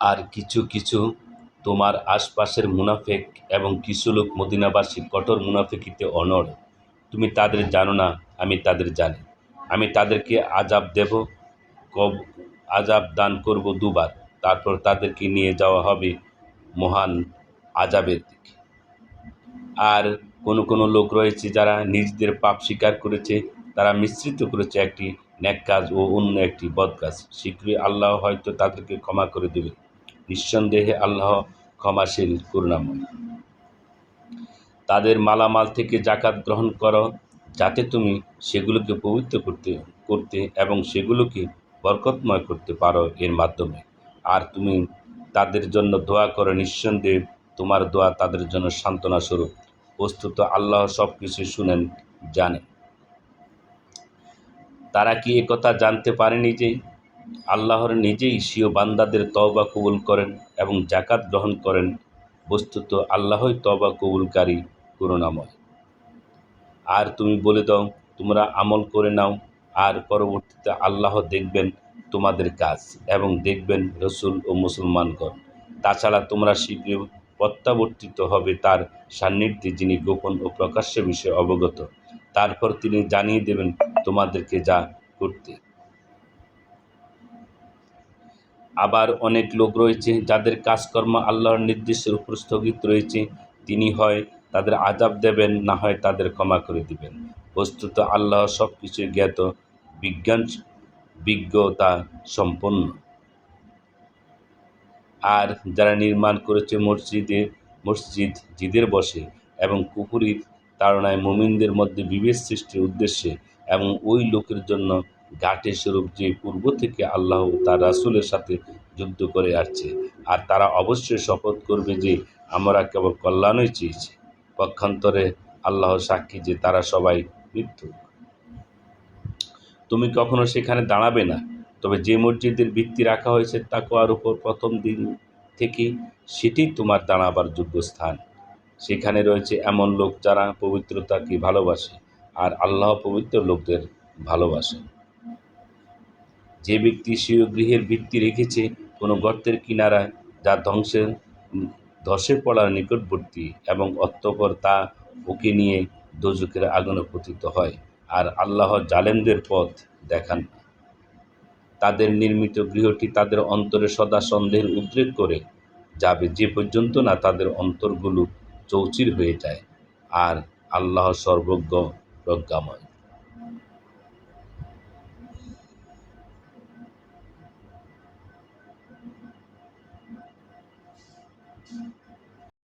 আর কিছু কিছু তোমার আশপাশের মুনাফেক এবং কিছু লোক মদিনাবাসী কঠোর মুনাফেকিতে অনড়। তুমি তাদের জানো না, আমি তাদের জানি। আমি তাদেরকে আজাব দেব, কব, আজাব দান করব দুবার। তারপর তাদেরকে নিয়ে যাওয়া হবে মহান আজাবের দিকে। আর কোনো কোনো লোক রয়েছে যারা নিজেদের পাপ স্বীকার করেছে, তারা মিশ্রিত করেছে একটি ন্যাক কাজ ও অন্য একটি বদ কাজ শীঘ্রই আল্লাহ হয়তো তাদেরকে ক্ষমা করে দেবে নিঃসন্দেহে আল্লাহ ক্ষমাশীল, করুণাময়। তাদের মালামাল থেকে জাকাত গ্রহণ করো, যাতে তুমি সেগুলোকে পবিত্র করতে করতে এবং সেগুলোকে বরকতময় করতে পারো এর মাধ্যমে। আর তুমি তাদের জন্য দোয়া করো, নিঃসন্দেহে তোমার দোয়া তাদের জন্য সান্ত্বনা স্বরূপ। বস্তুত আল্লাহ সব কিছু শুনেন, জানে। তারা কি একথা জানতে পারেনি যে আল্লাহর নিজেই স্বীয় বান্দাদের তওবা কবুল করেন এবং জাকাত গ্রহণ করেন, বস্তুত আল্লাহই তওবা কবুলকারী, করুণাময়। আর তুমি বলে দাও, তোমরা আমল করে নাও, আর পরবর্তীতে আল্লাহ দেখবেন তোমাদের কাজ এবং দেখবেন রসুল ও মুসলমানগণ। তাছাড়া তোমরা শীঘ্রই প্রত্যাবর্তিত হবে তার সান্নিধ্যে যিনি গোপন ও প্রকাশ্য বিষয়ে অবগত। তারপর তিনি জানিয়ে দেবেন তোমাদেরকে যা করতে। আবার অনেক লোক রয়েছে যাদের কাজকর্ম আল্লাহর নির্দেশের উপর স্থগিত রয়েছে। তিনি হয় তাদের আজাব দেবেন, না হয় তাদের ক্ষমা করে দিবেন। বস্তুত আল্লাহ সব কিছুই জ্ঞাত, বিজ্ঞান বিজ্ঞতা সম্পন্ন। আর যারা নির্মাণ করেছে মসজিদে, মসজিদ জিদের বসে এবং কুকুরির তাড়নায় মুমিনদের মধ্যে বিভেদ সৃষ্টির উদ্দেশ্যে এবং ওই লোকের জন্য ঘাটে স্বরূপ যে পূর্ব থেকে আল্লাহ তার রাসুলের সাথে যুদ্ধ করে আসছে। আর তারা অবশ্যই শপথ করবে যে আমরা কেবল কল্যাণই চেয়েছি। পক্ষান্তরে আল্লাহ সাক্ষী যে তারা সবাই মৃত্যু তুমি কখনো সেখানে দাঁড়াবে না। তবে যে মসজিদের ভিত্তি রাখা হয়েছে তাকোয়ার উপর প্রথম দিন থেকে সেটি তোমার দাঁড়াবার যোগ্য স্থান। সেখানে রয়েছে এমন লোক যারা পবিত্রতাকে ভালোবাসে। আর আল্লাহ পবিত্র লোকদের ভালোবাসে যে ব্যক্তি স্বীয় গৃহের ভিত্তি রেখেছে কোনো গর্তের কিনারায়, যা ধ্বংসের, ধসে পড়ার নিকটবর্তী এবং অতঃপর তা ওকে নিয়ে দোজকের আগুনে পতিত হয় আর আল্লাহ জালেমদের পথ দেখান তাদের নির্মিত গৃহটি তাদের অন্তরে সদা সন্দেহের উদ্রেক করে যাবে যে পর্যন্ত না তাদের অন্তরগুলো চৌচির হয়ে যায় আর আল্লাহ সর্বজ্ঞ প্রজ্ঞাময় you.